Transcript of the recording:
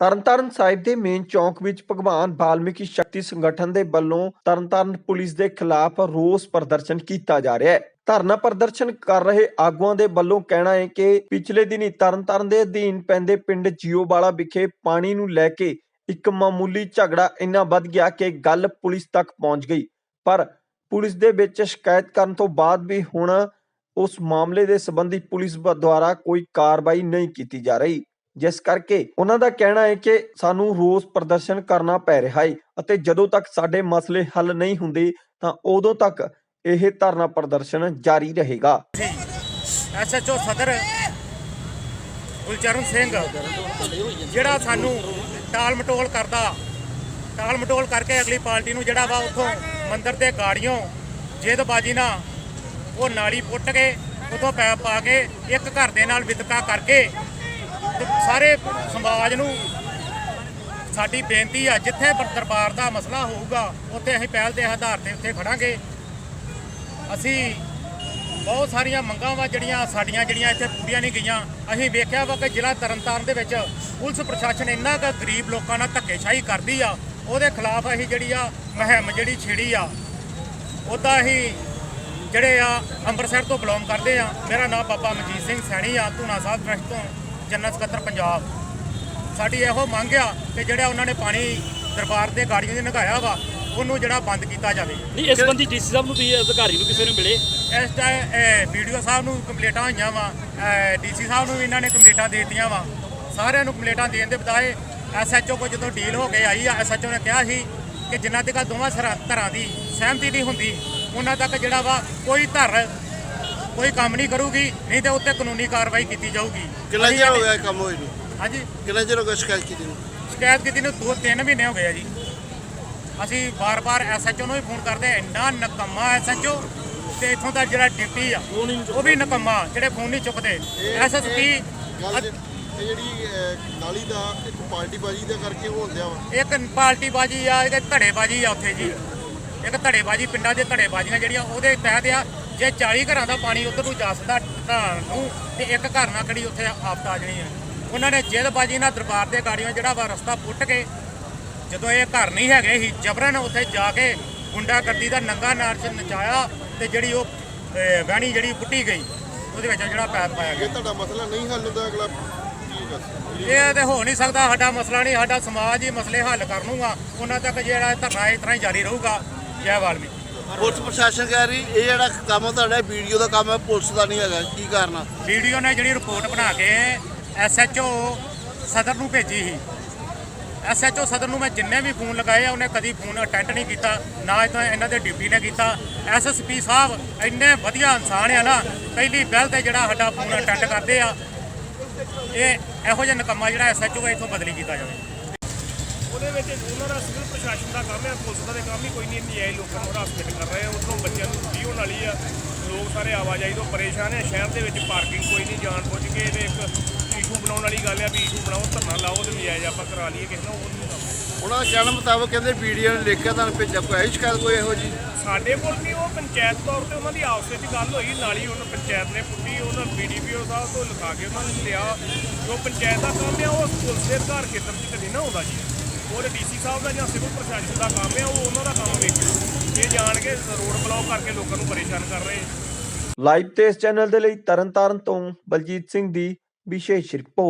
ਤਰਨਤਾਰਨ ਸਾਹਿਬ ਦੇ ਮੇਨ ਚੌਂਕ ਵਿੱਚ ਭਗਵਾਨ ਵਾਲਮੀਕੀ ਸ਼ਕਤੀ ਸੰਗਠਨ ਦੇ ਵੱਲੋਂ ਤਰਨਤਾਰਨ ਪੁਲਿਸ ਦੇ ਖਿਲਾਫ ਰੋਸ ਪ੍ਰਦਰਸ਼ਨ ਕੀਤਾ ਜਾ ਰਿਹਾ ਹੈ। ਧਰਨਾ ਪ੍ਰਦਰਸ਼ਨ ਕਰ ਰਹੇ ਆਗੂਆਂ ਦੇ ਵੱਲੋਂ ਕਹਿਣਾ ਹੈ ਕਿ ਪਿਛਲੇ ਦਿਨੀ ਤਰਨਤਾਰਨ ਦੇ ਅਧੀਨ ਪੈਂਦੇ ਪਿੰਡ ਜੀਓਵਾਲਾ ਵਿਖੇ ਪਾਣੀ ਨੂੰ ਲੈ ਕੇ ਇੱਕ ਮਾਮੂਲੀ ਝਗੜਾ ਇੰਨਾ ਵੱਧ ਗਿਆ ਕਿ ਗੱਲ ਪੁਲਿਸ ਤੱਕ ਪਹੁੰਚ ਗਈ। ਪਰ ਪੁਲਿਸ ਦੇ ਵਿੱਚ ਸ਼ਿਕਾਇਤ ਕਰਨ ਤੋਂ ਬਾਅਦ ਵੀ ਹੁਣ ਉਸ ਮਾਮਲੇ ਦੇ ਸੰਬੰਧੀ ਪੁਲਿਸ ਦੁਆਰਾ ਕੋਈ ਕਾਰਵਾਈ ਨਹੀਂ ਕੀਤੀ ਜਾ ਰਹੀ। ਜਿਸ ਕਰਕੇ ਉਹਨਾਂ ਦਾ ਕਹਿਣਾ ਹੈ ਕਿ ਸਾਨੂੰ ਰੋਸ ਪ੍ਰਦਰਸ਼ਨ ਕਰਨਾ ਪੈ ਰਿਹਾ ਹੈ ਅਤੇ ਜਦੋਂ ਤੱਕ ਸਾਡੇ ਮਸਲੇ ਹੱਲ ਨਹੀਂ ਹੁੰਦੇ ਤਾਂ ਉਦੋਂ ਤੱਕ ਇਹ ਧਰਨਾ ਪ੍ਰਦਰਸ਼ਨ ਜਾਰੀ ਰਹੇਗਾ। ਐਸਐਚਓ ਸਦਰ ਗੁਲਚਰਨ ਸਿੰਘ, ਜਿਹੜਾ ਸਾਨੂੰ ਟਾਲ ਮਟੋਲ ਕਰਦਾ, ਟਾਲ ਮਟੋਲ ਕਰਕੇ ਅਗਲੀ ਪਾਰਟੀ ਨੂੰ ਜਿਹੜਾ ਵਾ ਉਥੋਂ ਮੰਦਿਰ ਦੇ ਗਾੜੀਆਂ ਜੇਦਬਾਜੀ ਨਾਲ ਉਹ ਨਾਲੀ ਪੁੱਟ ਕੇ, ਉਥੋਂ ਪੈਪ ਪਾ ਕੇ ਇੱਕ ਘਰ ਦੇ ਨਾਲ ਵਿਤਕਾ ਕਰਕੇ ਤੇ ਸਾਰੇ ਸਮਾਜ ਨੂੰ ਸਾਡੀ ਬੇਨਤੀ ਆ, ਜਿੱਥੇ ਦਰਬਾਰ ਦਾ ਮਸਲਾ ਹੋਊਗਾ, ਉੱਥੇ ਅਸੀਂ ਪਹਿਲ ਦੇ ਆਧਾਰ ਤੇ ਉੱਥੇ ਖੜਾਂਗੇ। ਅਸੀਂ ਬਹੁਤ ਸਾਰੀਆਂ ਮੰਗਾਂ ਵਾ ਜਿਹੜੀਆਂ ਸਾਡੀਆਂ ਜਿਹੜੀਆਂ ਇੱਥੇ ਪੂਰੀਆਂ ਨਹੀਂ ਗਈਆਂ। ਅਸੀਂ ਵੇਖਿਆ ਵਾ ਕਿ ਜ਼ਿਲ੍ਹਾ ਤਰਨਤਾਰਨ ਦੇ ਵਿੱਚ ਪੁਲਿਸ ਪ੍ਰਸ਼ਾਸਨ ਇੰਨਾ ਕੁ ਗਰੀਬ ਲੋਕਾਂ ਨਾਲ ਧੱਕੇਸ਼ਾਹੀ ਕਰਦੀ ਆ। ਉਹਦੇ ਖਿਲਾਫ ਅਸੀਂ ਜਿਹੜੀ ਆ ਮੁਹਿੰਮ ਜਿਹੜੀ ਛੇੜੀ ਆ ਉੱਦਾਂ ਅਸੀਂ ਜਿਹੜੇ ਆ ਅੰਮ੍ਰਿਤਸਰ ਤੋਂ ਬਿਲੋਂਗ ਕਰਦੇ ਆ। ਮੇਰਾ ਨਾਮ ਬਾਬਾ ਮਨਜੀਤ ਸਿੰਘ ਸੈਣੀ ਆ, ਧੂਣਾ ਸਾਹਿਬ ਟਰਸਟ ਤੋਂ। ਜਨਰਲ ਸਕੱਤਰ ਪੰਜਾਬ। ਸਾਡੀ ਇਹੋ ਮੰਗ ਆ ਕਿ ਜਿਹੜਾ ਉਹਨਾਂ ਨੇ ਪਾਣੀ ਦਰਬਾਰ ਦੇ ਗਾੜੀਆਂ 'ਚ ਨਗਾਇਆ ਵਾ ਉਹਨੂੰ ਜਿਹੜਾ ਬੰਦ ਕੀਤਾ ਜਾਵੇ। ਨਹੀਂ ਇਸ ਸੰਬੰਧੀ ਡੀਸੀ ਸਾਹਿਬ ਨੂੰ ਤੁਸੀਂ ਅਧਿਕਾਰੀ ਨੂੰ ਕਿਸੇ ਨੂੰ ਮਿਲੇ? ਇਸ ਟਾਈਮ ਵੀਡੀਓ ਸਾਹਿਬ ਨੂੰ ਕੰਪਲੀਟਾਂ ਹੋਈਆਂ ਵਾ ਡੀਸੀ ਸਾਹਿਬ ਨੂੰ ਵੀ ਇਹਨਾਂ ਨੇ ਕੰਪਲੀਟਾਂ ਦੇ ਦਿੱਤੀਆਂ ਵਾ। ਸਾਰਿਆਂ ਨੂੰ ਕੰਪਲੀਟਾਂ ਦੇਣ ਦੇ ਬਜਾਏ ਐਸਐਚਓ ਕੋ ਜਦੋਂ ਡੀਲ ਹੋ ਕੇ ਆਈ ਆ ਐਸਐਚਓ ਨੇ ਕਿਹਾ ਸੀ ਕਿ ਜਿੰਨਾ ਤੱਕ ਦੋਵਾਂ ਸਰਾਂ- ਧਰਾਂ ਦੀ ਸਹਿਮਤੀ ਨਹੀਂ ਹੁੰਦੀ ਉਹਨਾਂ ਤੱਕ ਜਿਹੜਾ ਵਾ ਕੋਈ ਧਰ ਕੋਈ ਕੰਮ ਨਹੀਂ ਕਰੂਗੀ ਨਹੀਂ ਤੇ ਉੱਤੇ ਕਾਨੂੰਨੀ ਕਾਰਵਾਈ ਕੀਤੀ ਜਾਊਗੀ। ਕਿੰਨਾ ਚਿਰ ਹੋ ਗਿਆ ਇਹ ਕੰਮ ਹੋਏ ਨੂੰ? ਹਾਂਜੀ। ਕਿੰਨਾ ਚਿਰ ਹੋ ਗਿਆ ਸ਼ਿਕਾਇਤ ਕੀਤੀ ਨੂੰ? ਸ਼ਿਕਾਇਤ ਕੀਤੀ ਨੂੰ ਦੋ ਤਿੰਨ ਮਹੀਨੇ ਹੋ ਗਏ ਆ ਜੀ। ਅਸੀਂ ਬਾਰ-ਬਾਰ ਐਸਐਚਓ ਨੂੰ ਵੀ ਫੋਨ ਕਰਦੇ ਇੰਨਾ ਨਕਮਾ ਐਸਐਚਓ ਤੇ ਇਥੋਂ ਦਾ ਜਿਹੜਾ ਡਿਊਟੀ ਆ ਉਹ ਵੀ ਨਕਮਾ ਜਿਹੜੇ ਫੋਨ ਨਹੀਂ ਚੁੱਕਦੇ। ਐਸਐਸਪੀ ਜਿਹੜੀ ਨਾਲੀ ਦਾ ਇੱਕ ਪਾਰਟੀ ਬਾਜੀ ਦਾ ਕਰਕੇ ਹੋਉਂਦਿਆ ਵਾ। ਇੱਕ ਪਾਰਟੀ ਬਾਜੀ ਆ ਇੱਕ ਧੜੇਬਾਜੀ ਆ ਉੱਥੇ ਜੀ। ਇੱਕ ਧੜੇਬਾਜੀ ਪਿੰਡਾਂ ਦੇ ਧੜੇਬਾਜ਼ੀਆਂ ਜਿਹੜੀਆਂ ਉਹਦੇ ਤਹਿਤ ਆ ਜੇ 40 ਘਰਾਂ ਦਾ ਪਾਣੀ ਉਧਰ ਨੂੰ ਜਾ ਸਕਦਾ ਢਾਣ ਨੂੰ ਤੇ ਇੱਕ ਘਰ ਨਾਲ ਕਿਹੜੀ ਉੱਥੇ ਆਫਤ ਆ ਜਾਣੀ ਆ? ਉਹਨਾਂ ਨੇ ਜਿੱਦਬਾਜੀ ਨਾਲ ਦਰਬਾਰ ਦੇ ਗਾੜੀਆਂ ਜਿਹੜਾ ਵਾ ਰਸਤਾ ਪੁੱਟ ਕੇ ਜਦੋਂ ਇਹ ਘਰ ਨਹੀਂ ਹੈਗੇ ਸੀ ਜਬਰਨ ਉੱਥੇ ਜਾ ਕੇ ਗੁੰਡਾਗਰਦੀ ਦਾ ਨੰਗਾ ਨਾਚ ਨਚਾਇਆ ਤੇ ਜਿਹੜੀ ਉਹ ਵਹਿਣੀ ਜਿਹੜੀ ਪੁੱਟੀ ਗਈ ਉਹਦੇ ਵਿੱਚ ਜਿਹੜਾ ਪੈਪ ਪਾਇਆ ਗਿਆ। ਤੁਹਾਡਾ ਮਸਲਾ ਨਹੀਂ ਹੱਲ ਹੁੰਦਾ ਅਗਲਾ ਇਹ ਤੇ ਹੋ ਨਹੀਂ ਸਕਦਾ ਸਾਡਾ ਮਸਲਾ ਨਹੀਂ ਸਾਡਾ ਸਮਾਜ ਹੀ ਮਸਲੇ ਹੱਲ ਕਰ ਲੂਗਾ ਉਹਨਾਂ ਤੱਕ ਜਿਹੜਾ ਧਰਨਾ ਇਸ ਤਰ੍ਹਾਂ ਹੀ ਜਾਰੀ ਰਹੂਗਾ। ਜੈ ਵਾਲਮੀਕੀ ਪੁਲਿਸ ਪ੍ਰਸ਼ਾਸਨ ਕਹਿ ਰਹੀ, ਇਹ ਜਿਹੜਾ ਕੰਮ ਤੁਹਾਡਾ ਵੀਡੀਓ ਦਾ ਕੰਮ ਹੈ ਪੁਲਿਸ ਦਾ ਨਹੀਂ ਹੈਗਾ, ਕੀ ਕਾਰਨ ਵੀਡੀਓ ਨੇ ਜਿਹੜੀ ਰਿਪੋਰਟ ਬਣਾ ਕੇ ਐਸਐਚਓ ਸਦਰ ਨੂੰ ਭੇਜੀ ਸੀ। ਐਸਐਚਓ ਸਦਰ ਨੂੰ ਮੈਂ ਜਿੰਨੇ ਵੀ ਫੋਨ ਲਗਾਏ ਆ, ਉਹਨੇ ਕਦੀ ਫੋਨ ਅਟੈਂਡ ਨਹੀਂ ਕੀਤਾ, ਨਾ ਇਹ ਤਾਂ ਇਹਨਾਂ ਦੇ ਡਿਊਟੀ ਨੇ ਕੀਤਾ। ਐਸਐਸਪੀ ਸਾਹਿਬ ਇੰਨੇ ਵਧੀਆ ਇਨਸਾਨ ਆ ਨਾ, ਪਹਿਲੀ ਪਹਿਲ ਤੇ ਜਿਹੜਾ ਸਾਡਾ ਫੋਨ ਅਟੈਂਡ ਕਰਦੇ ਆ, ਇਹ ਇਹੋ ਜਿਹਾ ਨਕਮਾ ਜਿਹੜਾ ਐਸਐਚਓ ਹੈ ਇੱਥੋਂ ਬਦਲੀ ਕੀਤਾ ਜਾਵੇ। ਉਹਦੇ ਵਿੱਚ ਉਹਨਾਂ ਦਾ ਸਿਵਲ ਪ੍ਰਸ਼ਾਸਨ ਦਾ ਕੰਮ ਹੈ ਪੁਲਿਸ ਦਾ ਤੇ ਕੰਮ ਹੀ ਕੋਈ ਨਹੀਂ ਨਜਾਇਜ਼ ਲੋਕਾਂ ਨੂੰ ਹਰਾਸਮੈਂਟ ਕਰ ਰਹੇ ਆ ਉਧਰੋਂ ਬੱਚਿਆਂ ਨੂੰ ਛੁੱਟੀ ਹੋਣ ਵਾਲੀ ਆ। ਲੋਕ ਸਾਰੇ ਆਵਾਜਾਈ ਤੋਂ ਪਰੇਸ਼ਾਨ ਹੈ ਸ਼ਹਿਰ ਦੇ ਵਿੱਚ ਪਾਰਕਿੰਗ ਕੋਈ ਨਹੀਂ ਜਾਣ ਬੁੱਝ ਕੇ ਇਹਦੇ ਇੱਕ ਈਸ਼ੂ ਬਣਾਉਣ ਵਾਲੀ ਗੱਲ ਆ ਵੀ ਈਸ਼ੂ ਬਣਾਓ ਧਰਨਾ ਲਾਓ ਤੇ ਨਜਾਇਜ਼ ਆਪਾਂ ਕਰਾ ਲਈਏ ਕਿਸੇ ਨੂੰ ਉਹ ਨਹੀਂ ਉਹਨਾਂ ਦਾ ਕਹਿਣ ਮੁਤਾਬਕ ਕਹਿੰਦੇ ਵੀਡੀਓ ਨੇ ਲਿਖ ਕੇ ਤੁਹਾਨੂੰ ਭੇਜਿਆ ਕੋਈ ਆਈ ਸ਼ਿਕਾਇਤ ਕੋਈ ਇਹੋ ਜੀ ਸਾਡੇ ਕੋਲ ਵੀ ਉਹ ਪੰਚਾਇਤ ਤੌਰ ਤੇ ਉਹਨਾਂ ਦੀ ਆਪਸ ਵਿੱਚ ਗੱਲ ਹੋਈ ਨਾਲੀ ਉਹਨਾਂ ਪੰਚਾਇਤ ਨੇ ਪੁੱਟੀ ਉਹਨਾਂ ਬੀਡੀਪੀਓ ਸਾਹਿਬ ਤੋਂ ਲਿਖਾ ਕੇ ਉਹਨਾਂ ਨੇ ਲਿਆ। ਜੋ ਪੰਚਾਇਤ ਦਾ ਕੰਮ ਹੈ ਉਹ ਪੁਲਿਸ ਦੇ ਅਧਿਕਾਰ ਖੇਤਰ 'ਚ ਕਦੇ ਨਾ ਹੁੰਦਾ ਜੀ। ਉਹ ਡੀਸੀ ਸਾਹਿਬ ਦਾ ਜਾਂ ਸਿਵਲ ਪ੍ਰਸ਼ਾਸਨ ਦਾ ਕੰਮ ਹੈ, ਉਹ ਉਹਨਾਂ ਦਾ ਕੰਮ ਵੇਖੋ ਇਹ ਜਾਣ ਕੇ ਰੋਡ ਬਲੌਕ ਕਰਕੇ ਲੋਕਾਂ ਨੂੰ ਪਰੇਸ਼ਾਨ ਕਰ ਰਹੇ ਲਾਈਵ ਤੇ ਇਸ ਚੈਨਲ ਦੇ ਲਈ ਤਰਨਤਾਰਨ ਤੋਂ ਬਲਜੀਤ ਸਿੰਘ ਦੀ ਵਿਸ਼ੇਸ਼ ਰਿਪੋਰਟ।